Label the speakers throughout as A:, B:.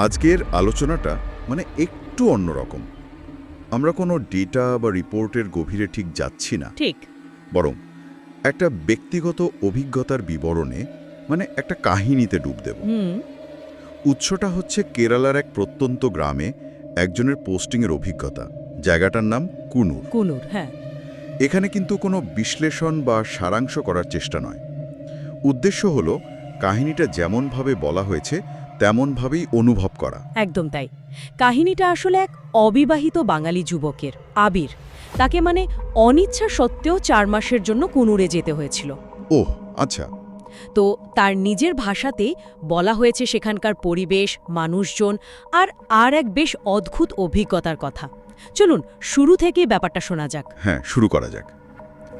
A: আজকের আলোচনাটা মানে একটু অন্যরকম। আমরা কোনো ডেটা বা রিপোর্টের গভীরে ঠিক যাচ্ছি না।
B: ঠিক।
A: বরং একটা ব্যক্তিগত অভিজ্ঞতার বিবরণে মানে একটা কাহিনীতে ডুব দেব। উৎসটা হচ্ছে কেরালার এক প্রত্যন্ত গ্রামে একজনের পোস্টিংয়ের অভিজ্ঞতা। জায়গাটার নাম কুনুর।
B: কুনুর হ্যাঁ।
A: এখানে কিন্তু কোনো বিশ্লেষণ বা সারাংশ করার চেষ্টা নয়। উদ্দেশ্য হলো কাহিনীটা যেমনভাবে বলা হয়েছে তেমনভাবেই অনুভব করা।
B: একদম তাই। কাহিনীটা আসলে এক অবিবাহিত বাঙালি যুবকের আবির। তাকে মানে অনিচ্ছা সত্ত্বেও চার মাসের জন্য কুনুরে যেতে হয়েছিল।
A: ওহ আচ্ছা।
B: তো তার নিজের ভাষাতে বলা হয়েছে সেখানকার পরিবেশ মানুষজন আর আর এক বেশ অদ্ভুত অভিজ্ঞতার কথা। চলুন শুরু থেকেই ব্যাপারটা শোনা যাক।
A: হ্যাঁ শুরু করা যাক।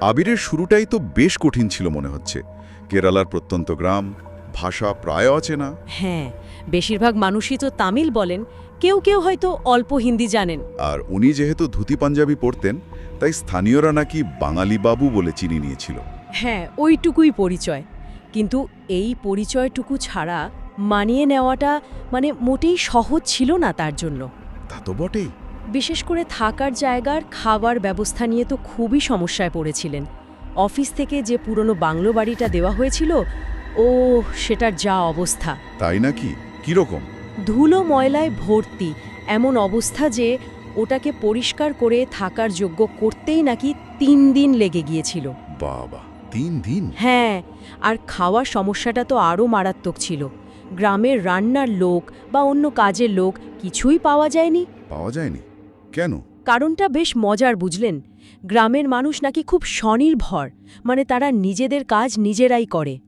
A: আবিরের শুরুটাই তো বেশ কঠিন ছিল মনে হচ্ছে। কেরালার প্রত্যন্ত গ্রাম ভাষা প্রায় অচেনা।
B: হ্যাঁ বেশিরভাগ মানুষই তো তামিল বলেন কেউ কেউ হয়তো অল্প হিন্দি জানেন।
A: আর উনি যেহেতু ধুতি পাঞ্জাবি পরতেন তাই স্থানীয়রা নাকি বাঙালি বাবু বলে চিনি নিয়েছিল।
B: হ্যাঁ ওইটুকুই পরিচয়। কিন্তু এই পরিচয়টুকু ছাড়া মানিয়ে নেওয়াটা মানে মোটেই সহজ ছিল না তার জন্য।
A: তা তো বটেই।
B: বিশেষ করে থাকার জায়গার খাবার ব্যবস্থা নিয়ে তো খুবই সমস্যায় পড়েছিলেন। অফিস থেকে যে পুরনো বাংলো বাড়িটা দেওয়া হয়েছিল ও সেটার যা অবস্থা।
A: তাই নাকি? কীরকম?
B: ধুলো ময়লায় ভর্তি। এমন অবস্থা যে ওটাকে পরিষ্কার করে থাকার যোগ্য করতেই নাকি তিন দিন লেগে গিয়েছিল।
A: বাবা তিন দিন?
B: হ্যাঁ আর খাওয়ার সমস্যাটা তো আরও মারাত্মক ছিল। গ্রামের রান্নার লোক বা অন্য কাজের লোক কিছুই পাওয়া যায়নি।
A: পাওয়া যায়নি? কেন?
B: কারণটা বেশ মজার বুঝলেন? গ্রামের মানুষ নাকি খুব স্বনির্ভর মানে তারা নিজেদের কাজ নিজেরাই করে।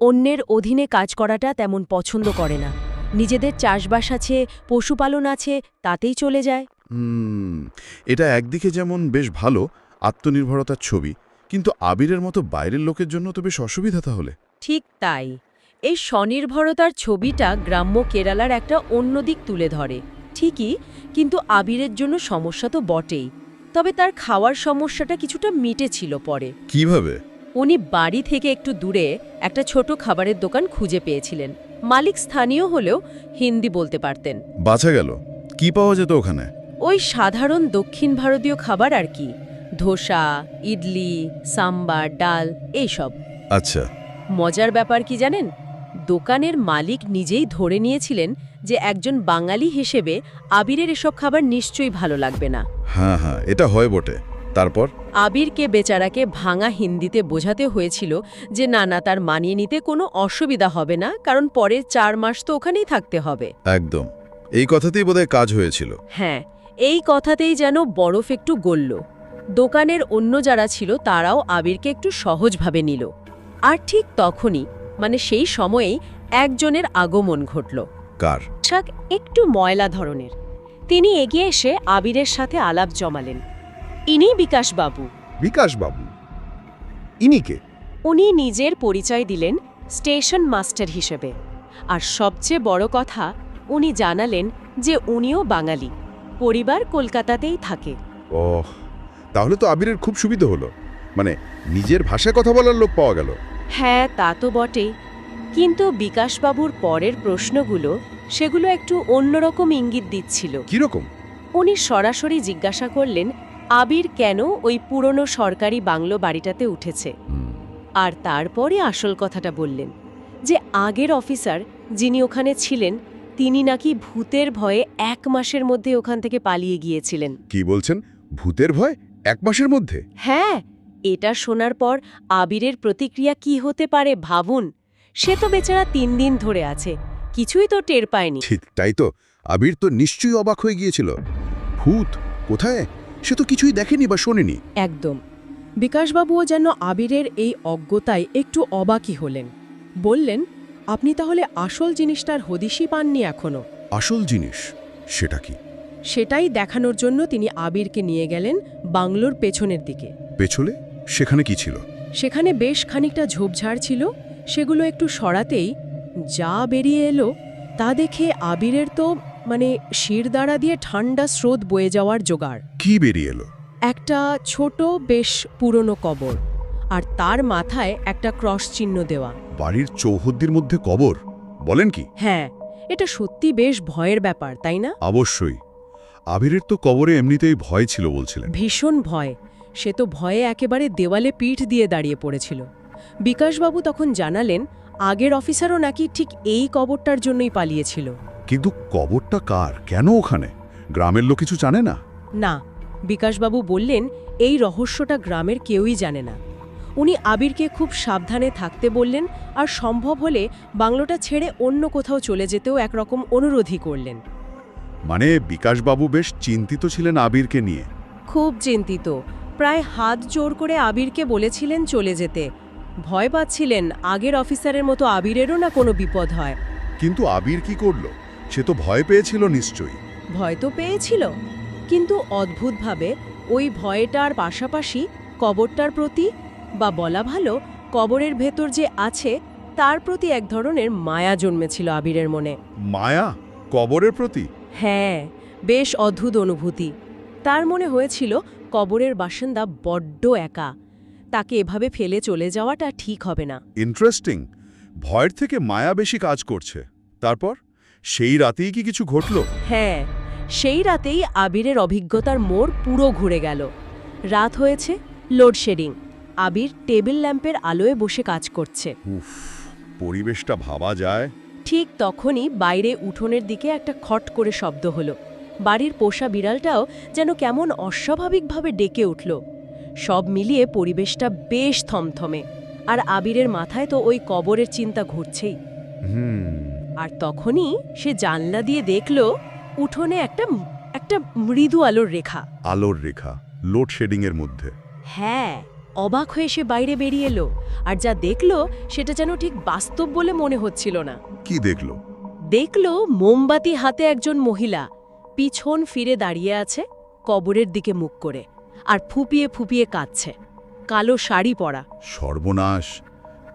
B: অন্যের অধীনে কাজ করাটা তেমন পছন্দ করে না। নিজেদের চাষবাস আছে পশুপালন আছে তাতেই চলে যায়।
A: হুম এটা একদিকে যেমন বেশ ভালো আত্মনির্ভরতার ছবি কিন্তু আবিরের মতো বাইরের লোকের জন্য তো বেশ অসুবিধা তাহলে।
B: ঠিক তাই। এই স্বনির্ভরতার ছবিটা গ্রাম্য কেরালার একটা অন্য দিক তুলে ধরে। ঠিকই কিন্তু আবিরের জন্য সমস্যা তো বটেই। তবে তার খাওয়ার সমস্যাটা কিছুটা মিটেছিল পরে।
A: কীভাবে?
B: উনি বাড়ি থেকে একটু দূরে একটা ছোট খাবারের দোকান খুঁজে পেয়েছিলেন। মালিক স্থানীয় হলেও হিন্দি বলতে পারতেন।
A: বাঁচা গেল। কি পাওয়া যেত ওখানে?
B: ওই সাধারণ দক্ষিণ ভারতীয় খাবার আর কি। ধোসা ইডলি সাম্বার ডাল এইসব।
A: আচ্ছা।
B: মজার ব্যাপার কি জানেন? দোকানের মালিক নিজেই ধরে নিয়েছিলেন যে একজন বাঙালি হিসেবে আবিরের এসব খাবার নিশ্চয়ই ভালো লাগবে না।
A: হ্যাঁ হ্যাঁ এটা হয় বটে। তারপর?
B: আবিরকে বেচারাকে ভাঙা হিন্দিতে বোঝাতে হয়েছিল যে না না তার মানিয়ে নিতে কোনো অসুবিধা হবে না কারণ পরের চার মাস তো ওখানেই থাকতে হবে।
A: একদম। এই কথাতেই বোধহয় কাজ হয়েছিল।
B: হ্যাঁ এই কথাতেই যেন বরফ একটু গলল। দোকানের অন্য যারা ছিল তারাও আবিরকে একটু সহজভাবে নিল। আর ঠিক তখনই মানে সেই সময়েই একজনের আগমন ঘটল।
A: কার?
B: একটু ময়লা ধরনের। তিনি এগিয়ে এসে আবিরের সাথে আলাপ জমালেন। ইনি বিকাশবাবু।
C: বিকাশ বাবু ইনিকে
B: উনি নিজের পরিচয় দিলেন স্টেশন মাস্টার হিসেবে। আর সবচেয়ে বড় কথা উনি জানালেন যে উনিও বাঙালি। পরিবার কলকাতাতেই থাকে।
C: ও তাহলে তো আবিরের খুব সুবিধা হলো। মানে নিজের ভাষায় কথা বলার লোক পাওয়া গেল।
B: হ্যাঁ তা তো বটেই। কিন্তু বিকাশবাবুর পরের প্রশ্নগুলো সেগুলো একটু অন্যরকম ইঙ্গিত দিচ্ছিল।
C: কীরকম?
B: উনি সরাসরি জিজ্ঞাসা করলেন আবির কেন ওই পুরনো সরকারি বাংলো বাড়িটাতে উঠেছে? আর তারপরে আসল কথাটা বললেন যে আগের অফিসার যিনি ওখানে ছিলেন তিনি নাকি ভূতের ভয়ে এক মাসের মধ্যে ওখান থেকে পালিয়ে গিয়েছিলেন।
C: কি বলছেন? ভূতের ভয়? এক মাসের মধ্যে?
B: হ্যাঁ এটা শোনার পর আবিরের প্রতিক্রিয়া কি হতে পারে ভাবুন। সে তো বেচারা তিন দিন ধরে আছে কিছুই তো টের পায়নি।
C: ঠিক তাই তো। আবির তো নিশ্চয়ই অবাক হয়ে গিয়েছিল। ভূত কোথায়? সে তো কিছুই দেখেনি বা শোনেনি।
D: একদম। বিকাশবাবুও যেন আবিরের এই অজ্ঞতায় একটু অবাকই হলেন। বললেন আপনি তাহলে আসল জিনিসটার হদিশই পাননি এখনও?
C: আসল জিনিস? সেটা কি?
D: সেটাই দেখানোর জন্য তিনি আবিরকে নিয়ে গেলেন বাংলোর পেছনের দিকে।
C: পেছলে? সেখানে কি ছিল?
D: সেখানে বেশ খানিকটা ঝোপঝাড় ছিল। সেগুলো একটু সরাতেই যা বেরিয়ে এলো তা দেখে আবিরের তো মানে শিরদাঁড়া দিয়ে ঠান্ডা স্রোত বয়ে যাওয়ার জোগাড়।
C: কি বেরিয়ে এলো?
D: একটা ছোট বেশ পুরনো কবর আর তার মাথায় একটা ক্রস চিহ্ন দেওয়া।
C: বাড়ির চৌহদ্দির মধ্যে কবর? বলেন কি?
B: হ্যাঁ এটা সত্যি বেশ ভয়ের ব্যাপার তাই না?
A: অবশ্যই। আবিরের তো কবরে এমনিতেই ভয় ছিল বলছিলেন।
B: ভীষণ ভয়। সে তো ভয়ে একেবারে দেওয়ালে পিঠ দিয়ে দাঁড়িয়ে পড়েছিল। বিকাশবাবু তখন জানালেন আগের অফিসারও নাকি ঠিক এই কবরটার জন্যই পালিয়েছিল।
A: কিন্তু কবরটা কার? কেন ওখানে? গ্রামের লোক কিছু জানে না?
B: না বিকাশবাবু বললেন এই রহস্যটা গ্রামের কেউই জানে না। উনি আবিরকে খুব সাবধানে থাকতে বললেন আর সম্ভব হলে বাংলোটা ছেড়ে অন্য কোথাও চলে যেতেও একরকম অনুরোধই করলেন।
A: মানে বিকাশবাবু বেশ চিন্তিত ছিলেন আবিরকে নিয়ে?
B: খুব চিন্তিত। প্রায় হাত জোর করে আবিরকে বলেছিলেন চলে যেতে। ভয় পাচ্ছিলেন আগের অফিসারের মতো আবিরেরও না কোনো বিপদ হয়।
A: কিন্তু আবির কি করল? সে তো ভয় পেয়েছিল নিশ্চয়ই।
B: ভয় তো পেয়েছিল কিন্তু অদ্ভুতভাবে ওই ভয়টার পাশাপাশি কবরটার প্রতি বা বলা ভালো কবরের ভেতর যে আছে তার প্রতি এক ধরনের মায়া জন্মেছিল আবিরের মনে।
A: মায়া? কবরের প্রতি?
B: হ্যাঁ বেশ অদ্ভুত অনুভূতি। তার মনে হয়েছিল কবরের বাসিন্দা বড্ড একা। তাকে এভাবে ফেলে চলে যাওয়াটা ঠিক হবে না।
A: ইন্টারেস্টিং ভয়ের থেকে মায়া বেশি কাজ করছে। তারপর? সেই রাতেই কি কিছু ঘটল?
B: হ্যাঁ সেই রাতেই আবিরের অভিজ্ঞতার মোড় পুরো ঘুরে গেল। রাত হয়েছে লোডশেডিং। আবির টেবিল ল্যাম্পের আলোয় বসে কাজ করছে।
A: উফ পরিবেশটা ভাবা যায়।
B: ঠিক তখনই বাইরে উঠোনের দিকে একটা খট করে শব্দ হলো। বাড়ির পোষা বিড়ালটাও যেন কেমন অস্বাভাবিকভাবে ডেকে উঠল। সব মিলিয়ে পরিবেশটা বেশ থমথমে। আর আবিরের মাথায় তো ওই কবরের চিন্তা ঘুরছেই।
A: হুম।
B: আর তখনই সে জানলা দিয়ে দেখল উঠোনে একটা একটা মৃদু আলোর রেখা।
A: আলোর রেখা লোডশেডিং এর মধ্যে।
B: হ্যাঁ অবাক হয়ে সে বাইরে বেরিয়ে এলো আর যা দেখল সেটা যেন ঠিক বাস্তব বলে মনে হচ্ছিল না।
A: কি দেখল?
B: দেখল মোমবাতি হাতে একজন মহিলা পিছন ফিরে দাঁড়িয়ে আছে কবরের দিকে মুখ করে আর ফুপিয়ে ফুপিয়ে কাঁদছে। কালো শাড়ি পরা।
A: সর্বনাশ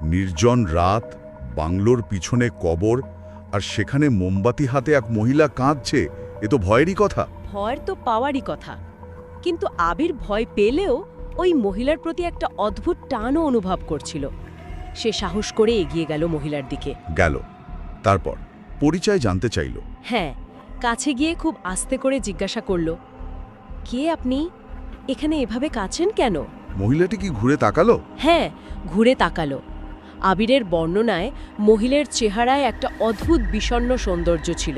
A: নির্জন রাত বাংলোর পিছনে কবর আর সেখানে মোমবাতি হাতে এক মহিলা কাঁদছে এ তো ভয়েরই কথা।
B: ভয়ের তো পাওয়ারই কথা। কিন্তু আবির ভয় পেলেও ওই মহিলার প্রতি একটা অদ্ভুত টানও অনুভব করছিল। সে সাহস করে এগিয়ে গেল মহিলার দিকে।
A: গেল। তারপর পরিচয় জানতে চাইল।
B: হ্যাঁ কাছে গিয়ে খুব আস্তে করে জিজ্ঞাসা করল কে আপনি? এখানে এভাবে কাছেন কেন?
A: মহিলাটি কি ঘুরে তাকালো?
B: হ্যাঁ ঘুরে তাকালো। আবিরের বর্ণনায় মহিলার চেহারায় একটা অদ্ভুত বিষণ্ণ সৌন্দর্য ছিল।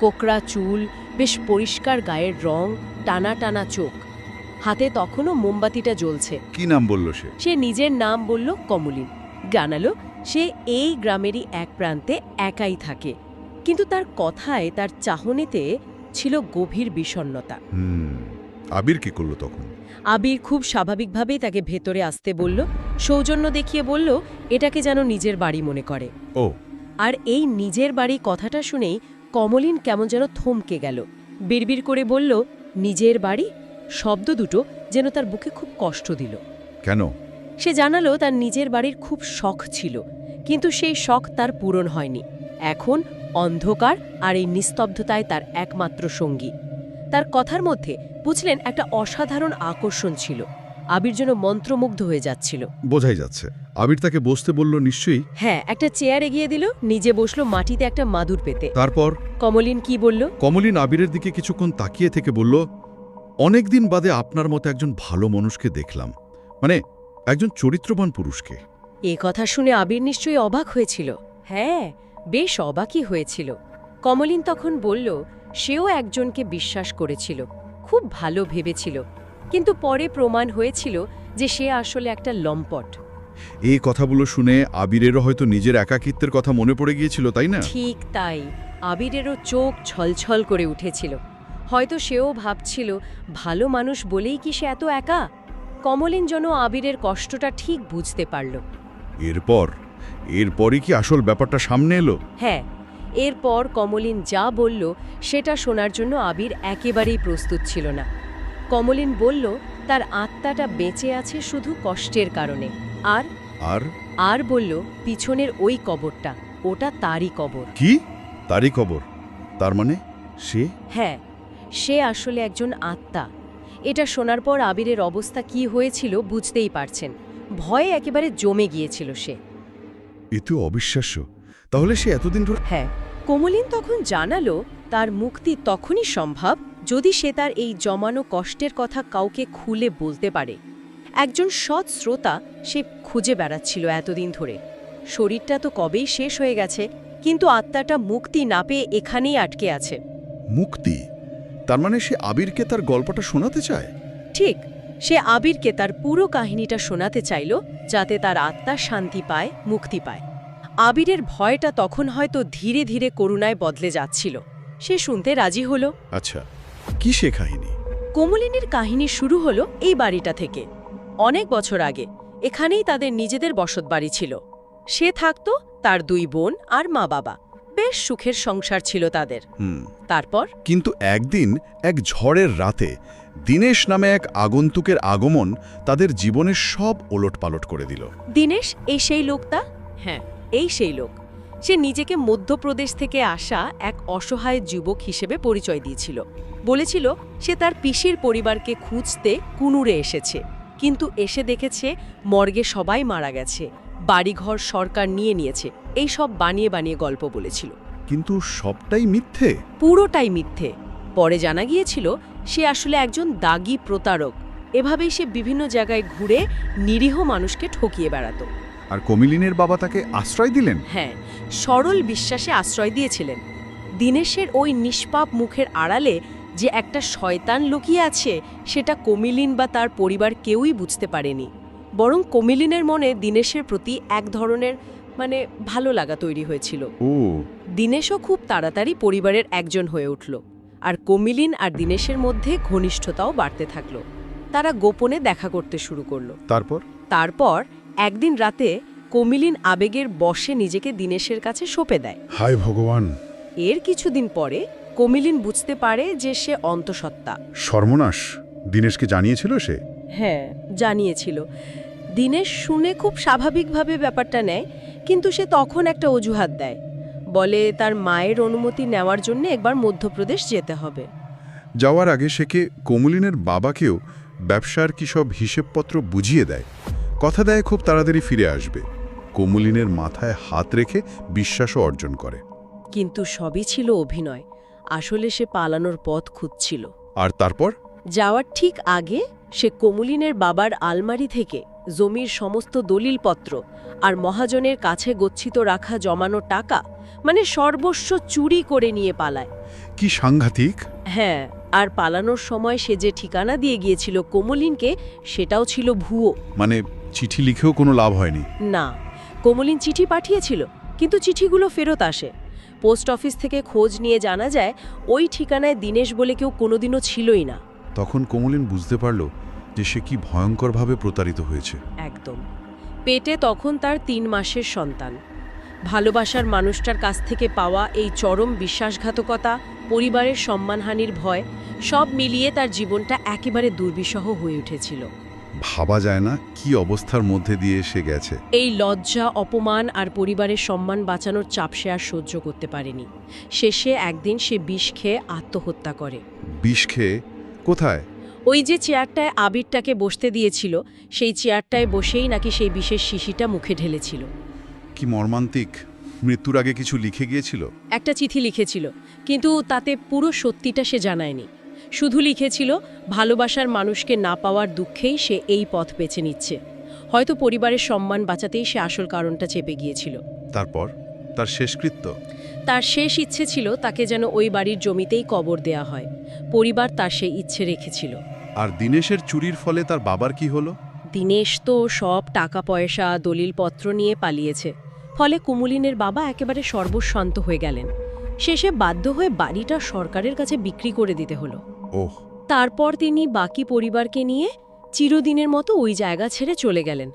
B: কোকড়া চুল বেশ পরিষ্কার গায়ের রং টানা টানা চোখ। হাতে তখনও মোমবাতিটা জ্বলছে।
A: কি নাম বলল সে?
B: সে নিজের নাম বলল কমলিন। জানালো সে এই গ্রামেরই এক প্রান্তে একাই থাকে। কিন্তু তার কথায় তার চাহনিতে ছিল গভীর বিষণ্ণতা।
A: হুম আবির কি করল তখন?
B: আবির খুব স্বাভাবিকভাবেই তাকে ভেতরে আসতে বলল। সৌজন্য দেখিয়ে বলল এটাকে যেন নিজের বাড়ি মনে করে।
A: ও।
B: আর এই নিজের বাড়ি কথাটা শুনেই কমলিন কেমন যেন থমকে গেল। বিড়বিড় করে বলল নিজের বাড়ি? শব্দ দুটো যেন তার বুকে খুব কষ্ট দিল।
A: কেন?
B: সে জানালো তার নিজের বাড়ির খুব শখ ছিল কিন্তু সেই শখ তার পূরণ হয়নি। এখন অন্ধকার আর এই নিস্তব্ধতায় তার একমাত্র সঙ্গী। তার কথার মধ্যে বুঝলেন একটা অসাধারণ আকর্ষণ ছিল। আবির যেন মন্ত্রমুগ্ধ হয়ে যাচ্ছিল।
A: বোঝাই যাচ্ছে। আবির তাকে বসতে বলল নিশ্চয়ই?
B: হ্যাঁ একটা চেয়ার এগিয়ে দিল নিজে বসল মাটিতে একটা মাদুর পেতে।
A: তারপর?
B: কমলিন কি বলল?
A: কমলিন আবিরের দিকে কিছুক্ষণ তাকিয়ে থেকে বলল অনেক দিন বাদে আপনার মতো একজন ভালো মানুষকে দেখলাম। মানে একজন চরিত্রবান পুরুষকে।
B: এ কথা শুনে আবির নিশ্চয়ই অবাক হয়েছিল। হ্যাঁ বেশ অবাকই হয়েছিল। কমলিন তখন বলল সেও একজনকে বিশ্বাস করেছিল। খুব ভালো ভেবেছিল। কিন্তু পরে প্রমাণ হয়েছিল যে সে আসলে একটা লম্পট।
A: এই কথাগুলো শুনে আবিরেরও হয়তো নিজের একাকিত্বের কথা মনে পড়ে গিয়েছিল তাই না?
B: ঠিক তাই। আবিরেরও চোখ ছলছল করে উঠেছিল। হয়তো সেও ভাবছিল ভালো মানুষ বলেই কি সে এত একা? কমলিন যেন আবিরের কষ্টটা ঠিক বুঝতে পারল।
A: এরপর? এরপরই কি আসল ব্যাপারটা সামনে এলো?
B: হ্যাঁ এরপর কমলিন যা বলল সেটা শোনার জন্য আবির একেবারেই প্রস্তুত ছিল না। কমলিন বলল তার আত্মাটা বেঁচে আছে শুধু কষ্টের কারণে। আর
A: আর?
B: আর বলল পিছনের ওই কবরটা ওটা তারই কবর।
A: কি? তারই কবর? তার মানে সে?
B: হ্যাঁ সে আসলে একজন আত্মা। এটা শোনার পর আবিরের অবস্থা কি হয়েছিল বুঝতেই পারছেন। ভয়ে একেবারে জমে গিয়েছিল সে।
A: এ তো অবিশ্বাস্য। তাহলে সে এতদিন ধরে
B: হ্যাঁ কোমলিন তখন জানালো তার মুক্তি তখনই সম্ভব যদি সে তার এই জমানো কষ্টের কথা কাউকে খুলে বলতে পারে একজন সৎ শ্রোতা সে খুঁজে বেড়াচ্ছিল এতদিন ধরে। শরীরটা তো কবেই শেষ হয়ে গেছে কিন্তু আত্মাটা মুক্তি না পেয়ে এখানেই আটকে আছে।
A: মুক্তি? তার মানে সে আবিরকে তার গল্পটা শোনাতে চায়?
B: ঠিক সে আবিরকে তার পুরো কাহিনীটা শোনাতে চাইল যাতে তার আত্মা শান্তি পায় মুক্তি পায়। আবিরের ভয়টা তখন হয়তো ধীরে ধীরে করুণায় বদলে যাচ্ছিল। সে শুনতে রাজি হলো।
A: আচ্ছা। কি সে কাহিনী?
B: কোমলিনীর কাহিনী শুরু হলো এই বাড়িটা থেকে। অনেক বছর আগে এখানেই তাদের নিজেদের বসত বাড়ি ছিল। সে থাকতো তার দুই বোন আর মা বাবা। বেশ সুখের সংসার ছিল তাদের।
A: হুম।
B: তারপর?
A: কিন্তু একদিন এক ঝড়ের রাতে দীনেশ নামে এক আগন্তুকের আগমন তাদের জীবনের সব ওলটপালট করে দিল।
B: দীনেশ এই সেই লোকটা? হ্যাঁ এই সেই লোক। সে নিজেকে মধ্যপ্রদেশ থেকে আসা এক অসহায় যুবক হিসেবে পরিচয় দিয়েছিল। বলেছিল সে তার পিসির পরিবারকে খুঁজতে কুনুরে এসেছে কিন্তু এসে দেখেছে মর্গে সবাই মারা গেছে বাড়িঘর সরকার নিয়ে নিয়েছে। এই সব বানিয়ে বানিয়ে গল্প বলেছিল।
A: কিন্তু সবটাই মিথ্যে?
B: পুরোটাই মিথ্যে। পরে জানা গিয়েছিল সে আসলে একজন দাগি প্রতারক। এভাবেই সে বিভিন্ন জায়গায় ঘুরে নিরীহ মানুষকে ঠকিয়ে বেড়াতো।
A: আর কমিলিনের বাবা তাকে আশ্রয় দিলেন?
B: হ্যাঁ সরল বিশ্বাসে আশ্রয় দিয়েছিলেন। দিনেশের ওই নিষ্পাপ মুখের আড়ালে যে একটা শয়তান লুকিয়ে আছে সেটা কমিলিন বা তার পরিবার কেউই বুঝতে পারেনি। বরং কমিলিনের মনে দিনেশের প্রতি এক ধরনের মানে ভালো লাগা তৈরি হয়েছিল।
A: ও।
B: দিনেশও খুব তাড়াতাড়ি পরিবারের একজন হয়ে উঠল আর কমিলিন আর দিনেশের মধ্যে ঘনিষ্ঠতাও বাড়তে থাকল। তারা গোপনে দেখা করতে শুরু করল।
A: তারপর?
B: তারপর একদিন রাতে কমিলিন আবেগের বশে নিজেকে দিনেশের কাছে সঁপে দেয়।
A: হায় ভগবান।
B: এর কিছুদিন পরে কমিলিন বুঝতে পারে যে সে অন্তঃসত্ত্বা।
A: সর্বনাশ। দিনেশকে জানিয়েছিল সে?
B: হ্যাঁ জানিয়েছিল। দিনেশ শুনে খুব স্বাভাবিকভাবে ব্যাপারটা নেয় কিন্তু সে তখন একটা অজুহাত দেয়। বলে তার মায়ের অনুমতি নেওয়ার জন্য একবার মধ্যপ্রদেশ যেতে হবে।
A: যাওয়ার আগে সে কে কমলিনের বাবাকেও ব্যবসার কি সব হিসেবপত্র বুঝিয়ে দেয়? কথা দেয় খুব তাড়াতাড়ি ফিরে আসবে। কোমলিনের মাথায় হাত রেখে বিশ্বাসও অর্জন করে।
B: কিন্তু সবই ছিল অভিনয়। আসলে সে পালানোর পথ খুঁজছিল।
A: আর তারপর?
B: যাওয়ার ঠিক আগে সে কোমলিনের বাবার আলমারি থেকে জমির সমস্ত দলিলপত্র আর মহাজনের কাছে গচ্ছিত রাখা জমানো টাকা মানে সর্বস্ব চুরি করে নিয়ে পালায়।
A: কি সাংঘাতিক!
B: হ্যাঁ আর পালানোর সময় সে যে ঠিকানা দিয়ে গিয়েছিল কোমলিনকে সেটাও ছিল ভুয়ো।
A: মানে চিঠি লিখেও কোনো লাভ হয়নি।
B: না কোমলিন চিঠি পাঠিয়েছিল কিন্তু চিঠিগুলো ফেরত আসে। পোস্ট অফিস থেকে খোঁজ নিয়ে জানা যায় ওই ঠিকানায় দিনেশ বলে কেউ কোনোদিনও ছিলই না।
A: তখন কোমলিন বুঝতে পারল যে সে কি ভয়ঙ্করভাবে প্রতারিত হয়েছে।
B: একদম। পেটে তখন তার তিন মাসের সন্তান। ভালোবাসার মানুষটার কাছ থেকে পাওয়া এই চরম বিশ্বাসঘাতকতা পরিবারের সম্মানহানির ভয় সব মিলিয়ে তার জীবনটা একেবারে দুর্বিষহ হয়ে উঠেছিল।
A: ভাবা যায় না কি অবস্থার মধ্যে দিয়ে এসে গেছে।
B: এই লজ্জা অপমান আর পরিবারের সম্মান বাঁচানোর চাপ সে আর সহ্য করতে পারেনি। শেষে একদিন সে বিষ খেয়ে আত্মহত্যা করে।
A: বিষ খেয়ে? কোথায়?
B: ওই যে চেয়ারটায় আবিরটাকে বসতে দিয়েছিল সেই চেয়ারটায় বসেই নাকি সেই বিশেষ শিশিটা মুখে ঢেলেছিল।
A: কি মর্মান্তিক? মৃত্যুর আগে কিছু লিখে গিয়েছিল?
B: একটা চিঠি লিখেছিল কিন্তু তাতে পুরো সত্যিটা সে জানায়নি। শুধু লিখেছিল ভালোবাসার মানুষকে না পাওয়ার দুঃখেই সে এই পথ বেছে নিচ্ছে। হয়তো পরিবারের সম্মান বাঁচাতেই সে আসল কারণটা চেপে গিয়েছিল।
A: তারপর? তার শেষকৃত্য?
B: তার শেষ ইচ্ছে ছিল তাকে যেন ওই বাড়ির জমিতেই কবর দেয়া হয়। পরিবার তার সেই ইচ্ছে রেখেছিল।
A: আর দিনেশের চুরির ফলে তার বাবার কি হলো?
B: দিনেশ তো সব টাকা পয়সা দলিলপত্র নিয়ে পালিয়েছে। ফলে কুমুলিনের বাবা একেবারে সর্বস্বান্ত হয়ে গেলেন। শেষে বাধ্য হয়ে বাড়িটা সরকারের কাছে বিক্রি করে দিতে হলো।
A: ওহ।
B: তারপর তিনি বাকি পরিবারকে নিয়ে চিরদিনের মতো ওই জায়গা ছেড়ে চলে গেলেন।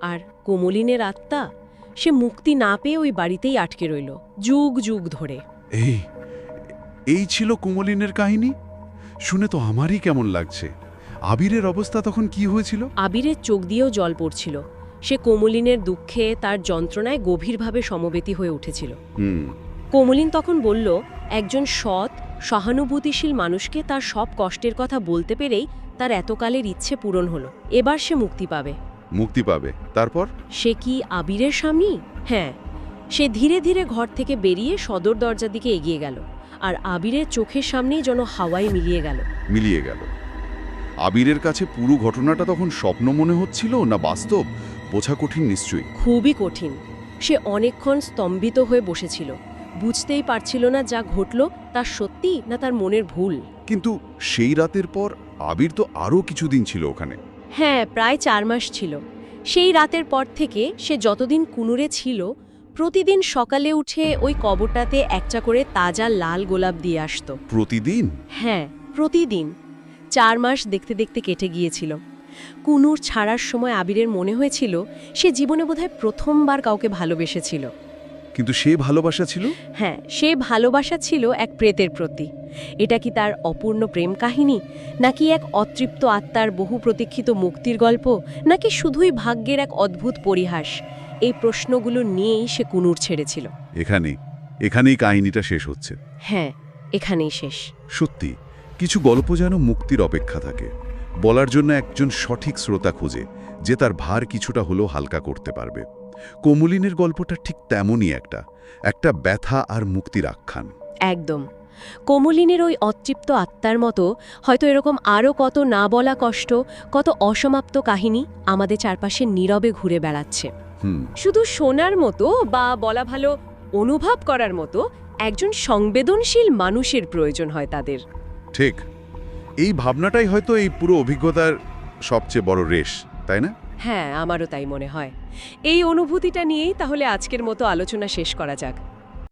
B: আর কোমলিনের আত্মা সে মুক্তি না পেয়ে ওই বাড়িতেই আটকে রইল যুগ যুগ ধরে।
A: এই এই ছিল কুমলিনের কাহিনী? শুনে তো আমারই কেমন লাগছে। আবিরের অবস্থা তখন কি হয়েছিল?
B: আবিরের চোখ দিয়েও জল পড়ছিল। সে কোমলিনের দুঃখে তার যন্ত্রণায় গভীরভাবে সমবেতী হয়ে উঠেছিল। কোমলিন তখন বলল একজন সৎ সহানুভূতিশীল মানুষকে তার সব কষ্টের কথা বলতে পেরেই তার এতকালের ইচ্ছে পূরণ হলো। এবার সে মুক্তি পাবে।
A: মুক্তি পাবে। তারপর?
B: সে কি আবিরের স্বামী? হ্যাঁ। সে ধীরে ধীরে ঘর থেকে বেরিয়ে সদর দরজার দিকে এগিয়ে গেল আর আবিরের চোখের সামনেই যেন হাওয়ায় মিলিয়ে গেল।
A: মিলিয়ে গেল। আবিরের কাছে পুরো ঘটনাটা তখন স্বপ্ন মনে হচ্ছিল না বাস্তব? বোঝা কঠিন নিশ্চয়ই।
B: খুবই কঠিন। সে অনেকক্ষণ স্তম্ভিত হয়ে বসেছিল। বুঝতেই পারছিল না যা ঘটল তা সত্যি না তার মনের ভুল?
A: কিন্তু সেই রাতের পর আবির তো আরও কিছুদিন ছিল ওখানে।
B: হ্যাঁ প্রায় চার মাস ছিল। সেই রাতের পর থেকে সে যতদিন কুনুরে ছিল প্রতিদিন সকালে উঠে ওই কবরটাতে একটা করে তাজা লাল গোলাপ দিয়ে আসতো।
A: প্রতিদিন?
B: হ্যাঁ প্রতিদিন। চার মাস দেখতে দেখতে কেটে গিয়েছিল। কুনুর ছাড়ার সময় আবিরের মনে হয়েছিল সে জীবনে বোধহয় প্রথমবার কাউকে ভালোবেসেছিল।
A: কিন্তু সে ভালোবাসা ছিল?
B: হ্যাঁ সে ভালোবাসা ছিল এক প্রেতের প্রতি। এটা কি তার অপূর্ণ প্রেম কাহিনী? নাকি এক অতৃপ্ত আত্মার বহু প্রতীক্ষিত মুক্তির গল্প? নাকি শুধুই ভাগ্যের এক অদ্ভুত পরিহাস? এই প্রশ্নগুলো নিয়েই সে কুনুর ছেড়েছিল।
A: এখানেই এখানেই কাহিনীটা শেষ হচ্ছে।
B: হ্যাঁ এখানেই শেষ।
A: সত্যি কিছু গল্প যেন মুক্তির অপেক্ষা থাকে। বলার জন্য একজন সঠিক শ্রোতা খোঁজে যে তার ভার কিছুটা হলেও হালকা করতে পারবে। কোমলিনের গল্পটা ঠিক তেমনই একটা একটা ব্যথা আর মুক্তির আখ্যান।
B: একদম। কোমলিনের ওই অতৃপ্ত আত্মার মতো হয়তো এরকম আরও কত না বলা কষ্ট কত অসমাপ্ত কাহিনী আমাদের চারপাশে নীরবে ঘুরে বেড়াচ্ছে। শুধু শোনার মতো বা বলা ভালো অনুভব করার মতো একজন সংবেদনশীল মানুষের প্রয়োজন হয় তাদের।
A: ঠিক। এই ভাবনাটাই হয়তো এই পুরো অভিজ্ঞতার সবচেয়ে বড় রেশ তাই না?
B: হ্যাঁ আমারও তাই মনে হয়। এই অনুভূতিটা নিয়েই তাহলে আজকের মতো আলোচনা শেষ করা যাক।